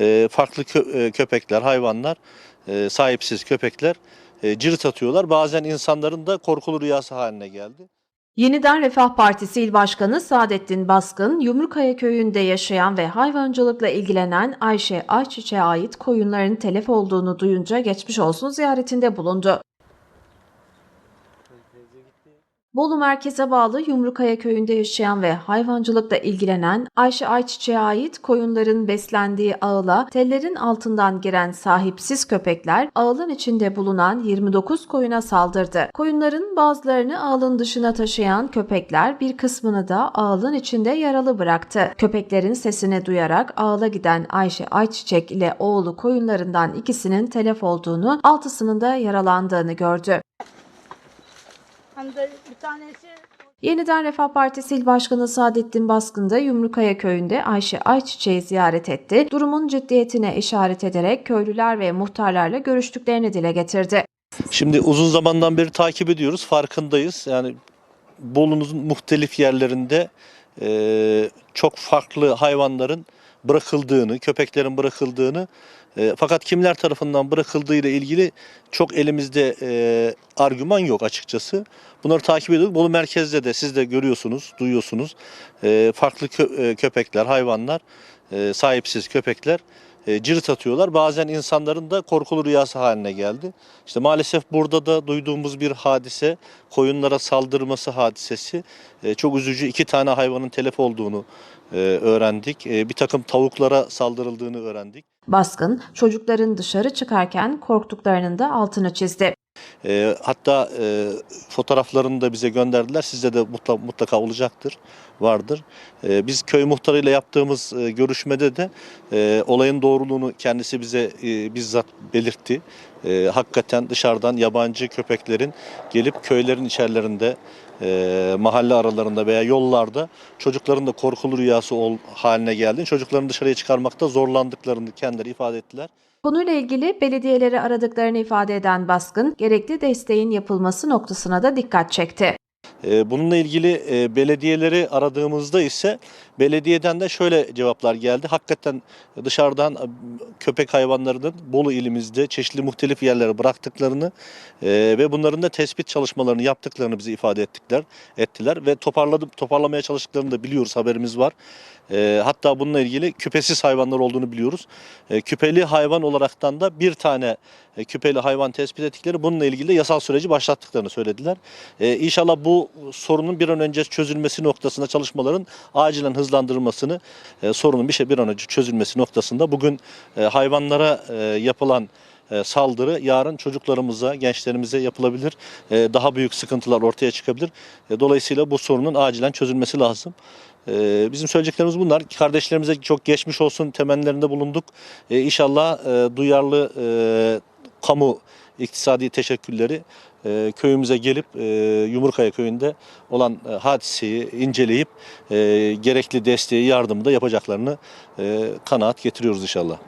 e, farklı kö- e, köpekler, hayvanlar, e, sahipsiz köpekler e, cirit atıyorlar. Bazen insanların da korkulu rüyası haline geldi. Yeniden Refah Partisi İl Başkanı Saadettin Baskın, Yumrukaya köyünde yaşayan ve hayvancılıkla ilgilenen Ayşe Ayçiçek'e ait koyunların telef olduğunu duyunca geçmiş olsun ziyaretinde bulundu. Bolu merkeze bağlı Yumrukaya köyünde yaşayan ve hayvancılıkla ilgilenen Ayşe Ayçiçek'e ait koyunların beslendiği ağıla tellerin altından giren sahipsiz köpekler ağılın içinde bulunan 29 koyuna saldırdı. Koyunların bazılarını ağılın dışına taşıyan köpekler bir kısmını da ağılın içinde yaralı bıraktı. Köpeklerin sesini duyarak ağıla giden Ayşe Ayçiçek ile oğlu koyunlarından ikisinin telef olduğunu, altısının da yaralandığını gördü. Hani de bir tanesi Yeniden Refah Partisi İl Başkanı Saadettin Baskın da Yumrukaya köyünde Ayşe Ayçiçek'i ziyaret etti. Durumun ciddiyetine işaret ederek köylüler ve muhtarlarla görüştüklerini dile getirdi. Şimdi uzun zamandan beri takip ediyoruz, farkındayız. Yani Bolu'nun muhtelif yerlerinde e, çok farklı hayvanların bırakıldığını, köpeklerin bırakıldığını e, fakat kimler tarafından bırakıldığı ile ilgili çok elimizde e, argüman yok açıkçası. Bunları takip ediyoruz. Bolu merkezde de siz de görüyorsunuz, duyuyorsunuz. E, farklı kö- e, köpekler, hayvanlar, e, sahipsiz köpekler e, cirit atıyorlar. Bazen insanların da korkulu rüyası haline geldi. İşte maalesef burada da duyduğumuz bir hadise, koyunlara saldırması hadisesi e, çok üzücü. İki tane hayvanın telef olduğunu e, öğrendik. E, bir takım tavuklara saldırıldığını öğrendik. Baskın, çocukların dışarı çıkarken korktuklarının da altını çizdi. E, hatta e, fotoğraflarını da bize gönderdiler. Sizde de mutlaka, mutlaka olacaktır, vardır. E, biz köy muhtarıyla yaptığımız e, görüşmede de e, olayın doğruluğunu kendisi bize e, bizzat belirtti. E, hakikaten dışarıdan yabancı köpeklerin gelip köylerin içerilerinde, e, mahalle aralarında veya yollarda çocukların da korkulu rüyası ol, haline geldiğini, çocuklarını dışarıya çıkarmakta zorlandıklarını kendileri ifade ettiler. Konuyla ilgili belediyeleri aradıklarını ifade eden Baskın, gerekli desteğin yapılması noktasına da dikkat çekti. Ee, Bununla ilgili e, belediyeleri aradığımızda ise belediyeden de şöyle cevaplar geldi. Hakikaten dışarıdan e, köpek hayvanlarının Bolu ilimizde çeşitli muhtelif yerlere bıraktıklarını e, ve bunların da tespit çalışmalarını yaptıklarını bize ifade ettikler, ettiler ve toparladım toparlamaya çalıştıklarını da biliyoruz, haberimiz var. Hatta bununla ilgili küpesiz hayvanlar olduğunu biliyoruz. Küpeli hayvan olaraktan da bir tane küpeli hayvan tespit ettikleri bununla ilgili de yasal süreci başlattıklarını söylediler. İnşallah bu sorunun bir an önce çözülmesi noktasında çalışmaların acilen hızlandırılmasını, e, sorunun bir şey bir an önce çözülmesi noktasında bugün e, hayvanlara e, yapılan e, saldırı yarın çocuklarımıza, gençlerimize yapılabilir. E, daha büyük sıkıntılar ortaya çıkabilir. E, dolayısıyla bu sorunun acilen çözülmesi lazım. Bizim söyleyeceklerimiz bunlar. Kardeşlerimize çok geçmiş olsun temennilerinde bulunduk. İnşallah duyarlı kamu iktisadi teşekkülleri e, köyümüze gelip e, Yumurkaya köyünde olan e, hadiseyi inceleyip e, gerekli desteği, yardımı da yapacaklarını e, kanaat getiriyoruz inşallah.